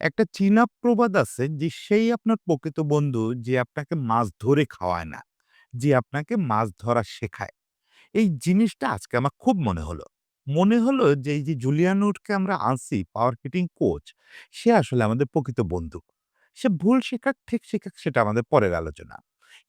একটা চীনা প্রবাদ আছে যে সেই আপনার প্রকৃত বন্ধু যে আপনাকে মাছ ধরে খাওয়ায় না, যে আপনাকে মাছ ধরা শেখায়। এই জিনিসটা আজকে আমার খুব মনে হলো। মনে হলো যে এই যে জুলিয়ান উডকে আমরা আনছি পাওয়ার হিটিং কোচ, সে আসলে আমাদের প্রকৃত বন্ধু। সে ভুল শেখাক, ঠিক শেখাক সেটা আমাদের পরের আলোচনা।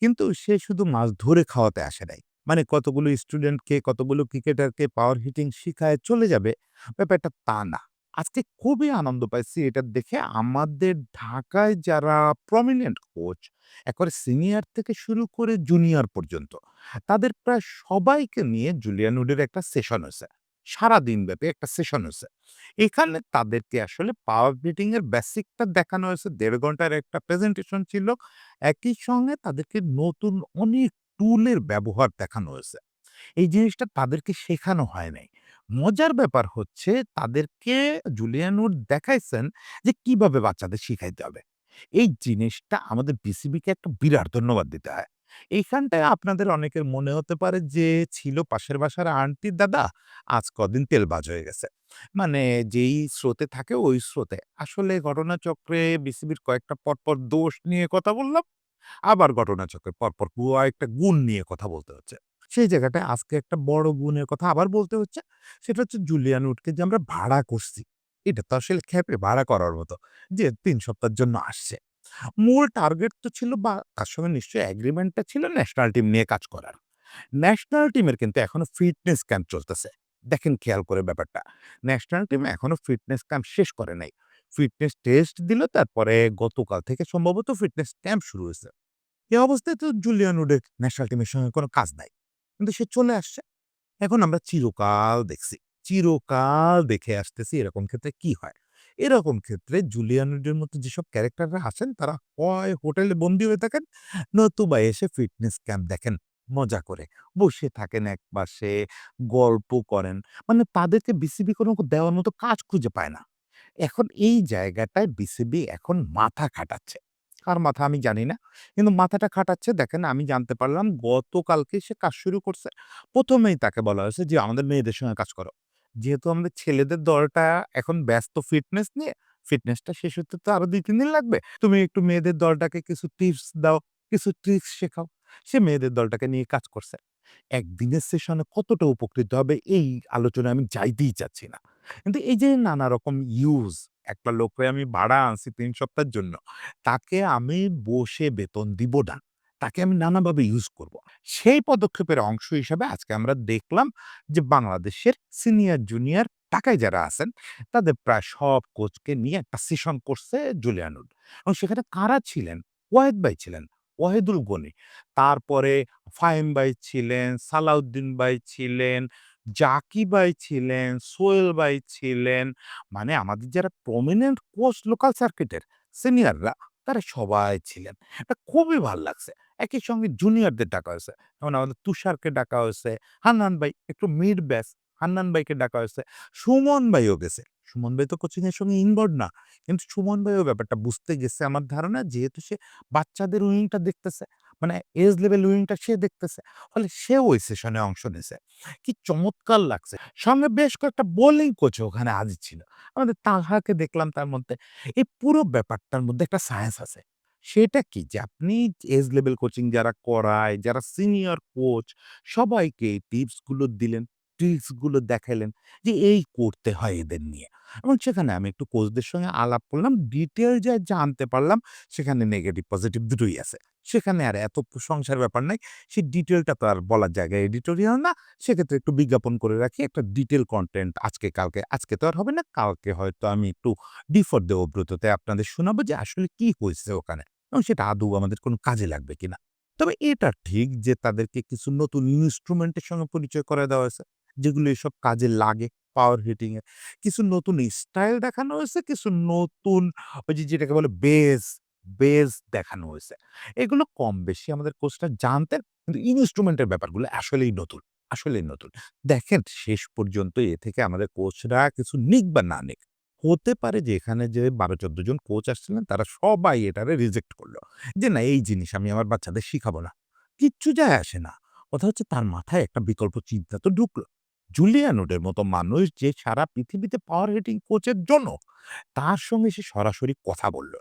কিন্তু সে শুধু মাছ ধরে খাওয়াতে আসে নাই। মানে কতগুলো স্টুডেন্টকে, কতগুলো ক্রিকেটারকে পাওয়ার হিটিং শিখায় চলে যাবে, ব্যাপারটা তা না। আজকে খুবই আনন্দ পাইছি এটা দেখে আমাদের ঢাকায় যারা প্রমিনেন্ট কোচ, একবারে সিনিয়র থেকে শুরু করে জুনিয়র পর্যন্ত, তাদের প্রায় সবাইকে নিয়ে জুলিয়ান উডের একটা সেশন হইছে। সারাদিনব্যাপী একটা সেশন হয়েছে এখানে তাদেরকে আসলে পাওয়ার হিটিং এর বেসিকটা দেখানো হয়েছে। ১.৫ ঘণ্টার একটা প্রেজেন্টেশন ছিল। একই সঙ্গে তাদেরকে নতুন অনেক টুলের ব্যবহার দেখানো হয়েছে। এই জিনিসটা তাদেরকে শেখানো হয় নাই। মজার ব্যাপার হচ্ছে তাদেরকে জুলিয়ানুর দেখাইছেন যে কীভাবে বাচ্চাদের শিখাইতে হবে। এই জিনিসটা আমাদের বিসিবিকে একটা বিরাট ধন্যবাদ দিতে হয়। এইখানটায় আপনাদের অনেকের মনে হতে পারে যে ছিল পাশের বাসার আন্টির দাদা, আজ কদিন তেলবাজ হয়ে গেছে। মানে যেই স্রোতে থাকে ওই স্রোতে। আসলে ঘটনাচক্রে বিসিবির কয়েকটা পরপর দোষ নিয়ে কথা বললাম। আবার ঘটনাচক্রে পরপর কয়েকটা গুণ নিয়ে কথা বলতে হচ্ছে। সেই জায়গাটায় আজকে একটা বড় গুণের কথা আবার বলতে হচ্ছে। সেটা হচ্ছে জুলিয়ান উডকে যে আমরা ভাড়া করছি। এটা তো আসলে খেপে ভাড়া করার মতো। যে ৩ সপ্তাহের জন্য আসছে। মূল টার্গেট তো ছিল বা তার সঙ্গে নিশ্চয়ই এগ্রিমেন্টটা ছিল ন্যাশনাল টিম নিয়ে কাজ করার। ন্যাশনাল টিমের কিন্তু এখনও ফিটনেস ক্যাম্প চলতেছে। দেখেন খেয়াল করে ব্যাপারটা। ন্যাশনাল টিম এখনও ফিটনেস ক্যাম্প শেষ করে নাই। ফিটনেস টেস্ট দিল, তারপরে গতকাল থেকে সম্ভবত ফিটনেস ক্যাম্প শুরু হয়েছে এ অবস্থায় তো জুলিয়ান উডের ন্যাশনাল টিমের সঙ্গে কোনো কাজ নাই। কিন্তু সে চলে আসছে। এখন আমরা চিরকাল দেখছি। চিরকাল দেখে আসতেছি এরকম ক্ষেত্রে কি হয়? এরকম ক্ষেত্রে জুলিয়ানোডের মতো যেসব ক্যারেক্টাররা আসেন তারা হয় হোটেলে বন্দি হয়ে থাকেন, নতুবা এসে ফিটনেস ক্যাম্প দেখেন মজা করে। বসে থাকেন একপাশে, গল্প করেন। মানে তাদেরকে বিসিবি কোনো দেওয়ার মতো কাজ খুঁজে পায় না। এখন এই জায়গাটায় বিসিবি এখন মাথা খাটাচ্ছে। কার মাথা আমি জানি না। কিন্তু মাথাটা খাটাচ্ছে দেখেন আমি জানতে পারলাম গতকালকে সে কাজ শুরু করছে। প্রথমেই তাকে বলা হয়েছে যে আমাদের মেয়েদের সঙ্গে কাজ করো। যেহেতু আমাদের ছেলেদের দলটা এখন ব্যস্ত ফিটনেস নিয়ে, ফিটনেসটা শেষ হতে তো আরও ২-৩ দিন লাগবে। তুমি একটু মেয়েদের দলটাকে কিছু টিপস দাও, কিছু ট্রিকস শেখাও। সে মেয়েদের দলটাকে নিয়ে কাজ করছে। একদিনের সেশনে কতটা উপকৃত হবে এই আলোচনায় আমি যাইতেই চাচ্ছি না। কিন্তু এই যে নানা রকম ইউজ, একটা লোককে আমি ভাড়া আনছি ৩ সপ্তাহের জন্য। তাকে আমি বসে বেতন দিব না। তাকে আমি নানাভাবে ইউজ করব। সেই পদক্ষেপের অংশ হিসাবে আজকে আমরা দেখলাম যে বাংলাদেশের সিনিয়র জুনিয়র ঢাকায় যারা আছেন তাদের প্রায় সব কোচকে নিয়ে একটা সেশন করছে জুলিয়ানুল এবং সেখানে কারা ছিলেন? ওয়াহেদ ভাই ছিলেন, ওয়াহিদুল গনি। তারপরে ফাহিম ভাই ছিলেন, সালাউদ্দিন ভাই ছিলেন, জাকি ভাই ছিলেন, সোহেল ভাই ছিলেন। মানে আমাদের যারা প্রমিনেন্ট কোচ লোকাল সার্কিটের সিনিয়ররা তারা সবাই ছিলেন। এটা খুবই ভালো লাগছে। একই সঙ্গে জুনিয়রদের ডাকা হয়েছে। যেমন আমাদের তুষারকে ডাকা হয়েছে, হান্নান ভাই একটু মিড ব্যাস হান্নান ভাইকে ডাকা হয়েছে। সুমন ভাইও গেছে। সুমন ভাই তো কোচিংয়ের সঙ্গে ইনভলভড না। কিন্তু সুমন ভাইও ব্যাপারটা বুঝতে গেছে আমার ধারণা যেহেতু সে বাচ্চাদের উইংটা দেখতেছে। মানে এজ লেভেল উইনটা সে দেখতেছে। ফলে সে ওই সেশনে অংশ নিছে। কি চমৎকার লাগছে। সঙ্গে বেশ কয়েকটা বোলিং কোচ ওখানে হাজির ছিল। আমাদের তাহাকে দেখলাম তার মধ্যে। এই পুরো ব্যাপারটার মধ্যে একটা সায়েন্স আছে। সেটা কি? যে আপনি এজ লেভেল কোচিং যারা করায়, যারা সিনিয়র কোচ সবাইকে টিপসগুলো টিপস দিলেন, ট্রিকসগুলো দেখাইলেন যে এই করতে হয় এদের নিয়ে। এবং সেখানে আমি একটু কোচদের সঙ্গে আলাপ করলাম। ডিটেইল যা জানতে পারলাম, সেখানে নেগেটিভ পজিটিভ দুটোই আছে। সেখানে আর এত প্রশংসার ব্যাপার নাই। সেই ডিটেলটা তো আর বলার জায়গায় এডিটোরিয়াল না। সেক্ষেত্রে একটু বিজ্ঞাপন করে রাখি, একটা ডিটেল কন্টেন্ট আজকে, কালকে। আজকে তো আর হবে না। কালকে হয়তো আমি একটু ডিফার দেবব্রততে আপনাদের শোনাবো যে আসলে কি হয়েছে ওখানে এবং সেটা আদৌ আমাদের কোনো কাজে লাগবে কিনা। তবে এটা ঠিক যে তাদেরকে কিছু নতুন ইন্সট্রুমেন্টের সঙ্গে পরিচয় করে দেওয়া হয়েছে। যেগুলো এসব কাজে লাগে পাওয়ার হিটিং এ। কিছু নতুন স্টাইল দেখানো হয়েছে, কিছু নতুন ওই যে যেটাকে বলে বেস, বেস দেখানো হয়েছে। এগুলো কম বেশি আমাদের কোচরা জানতেন। কিন্তু ইন্সট্রুমেন্টের ব্যাপারগুলো আসলেই নতুন, আসলেই নতুন। দেখেন শেষ পর্যন্ত এ থেকে আমাদের কোচরা কিছু নিক বা না নিক। হতে পারে যে এখানে যে ১২-১৪ জন কোচ আসছিলেন তারা সবাই এটারে রিজেক্ট করল যে না এই জিনিস আমি আমার বাচ্চাদের শিখাবো না। কিচ্ছু যায় আসে না। কথা হচ্ছে তার মাথায় একটা বিকল্প চিন্তা তো ঢুকলো। জুলিয়ান উডের মতো মানুষ যে সারা পৃথিবীতে পাওয়ার হিটিং কোচের জন্য তার সঙ্গে সে সরাসরি কথা বলল।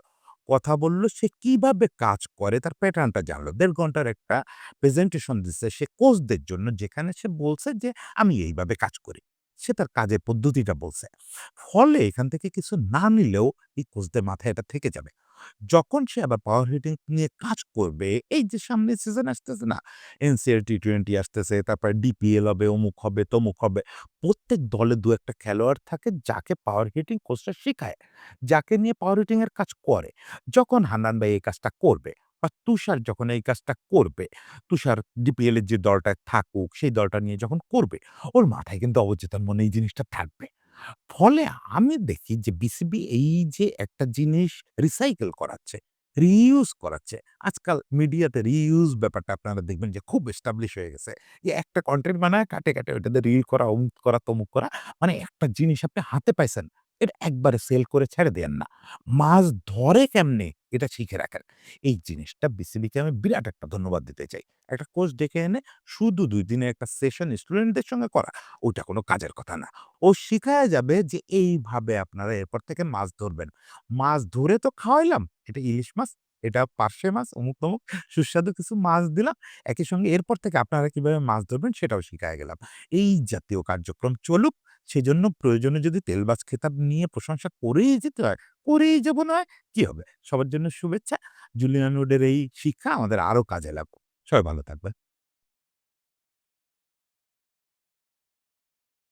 কথা বলল সে কীভাবে কাজ করে তার প্যাটার্নটা জানলো। দেড় ঘণ্টার একটা প্রেজেন্টেশন দিচ্ছে সে কোচদের জন্য যেখানে সে বলছে যে, "আমি এইভাবে কাজ করি।" সে তার কাজের পদ্ধতিটা বলছে। ফলে এখান থেকে কিছু না নিলেও এই কোচদের মাথায় এটা থেকে যাবে। যখন সে আবার পাওয়ার হিটিং নিয়ে কাজ করবে, এই যে সামনে সিজন আসতেছে না? এনসিএল টি-20 আসতেছে, তারপরে ডিপিএল হবে, অমুক হবে, তমুক হবে। প্রত্যেক দলে দু একটা খেলোয়াড় থাকে যাকে পাওয়ার হিটিং কোচরা শেখায় যাকে নিয়ে পাওয়ার হিটিং এর কাজ করে। যখন হান্নান ভাই এই কাজটা করবে বা তুষার যখন এই কাজটা করবে, তুষার ডিপিএল এর যে দলটায় থাকুক, সেই দলটা নিয়ে যখন করবে, ওর মাথায় কিন্তু অবচেতন মনে এই জিনিসটা থাকবে। ফলে আমি দেখি যে বিসিবি এই যে একটা জিনিস রিসাইকেল করাচ্ছে, রিইউজ করাচ্ছে। আজকাল মিডিয়াতে রিইউজ ব্যাপারটা আপনারা দেখবেন যে খুব এস্টাবলিশ হয়ে গেছে। যে একটা কন্টেন্ট বানায় কাটে, কাটে ওইটাতে রিল করা, অমুক করা, তমুক করা। মানে একটা জিনিস আপনি হাতে পাইছেন, এটা একবারে সেল করে ছেড়ে দেন না। মাছ ধরে কেমনে এটা শিখে রাখেন। এই জিনিসটা বিসিবিকে আমি বিরাট একটা ধন্যবাদ দিতে চাই। একটা কোচ ডেকে এনে শুধু দুই দিনের একটা সেশন স্টুডেন্টদের সঙ্গে করা, ওইটা কোনো কাজের কথা না। ও শেখায় যাবে যে এইভাবে আপনারা এরপর থেকে মাছ ধরবেন। মাছ ধরে তো খাওয়াইলাম, এটা ইলিশ মাছ, এটা পার্শে মাছ, অমুক-তমুক সুস্বাদু কিছু মাছ দিলাম। একই সঙ্গে এরপর থেকে আপনারা কীভাবে মাছ ধরবেন সেটাও শিখায় গেলাম। এই জাতীয় কার্যক্রম চলুক। সেজন্য প্রয়োজনে যদি তেলবাজ খেতাব নিয়ে প্রশংসা করেই যেতে হয়, করেই যাব নয় কী হবে? সবার জন্য শুভেচ্ছা। জুলিয়ান রোডের এই শিক্ষা আমাদের আরও কাজে লাগবে সবাই ভালো থাকবেন।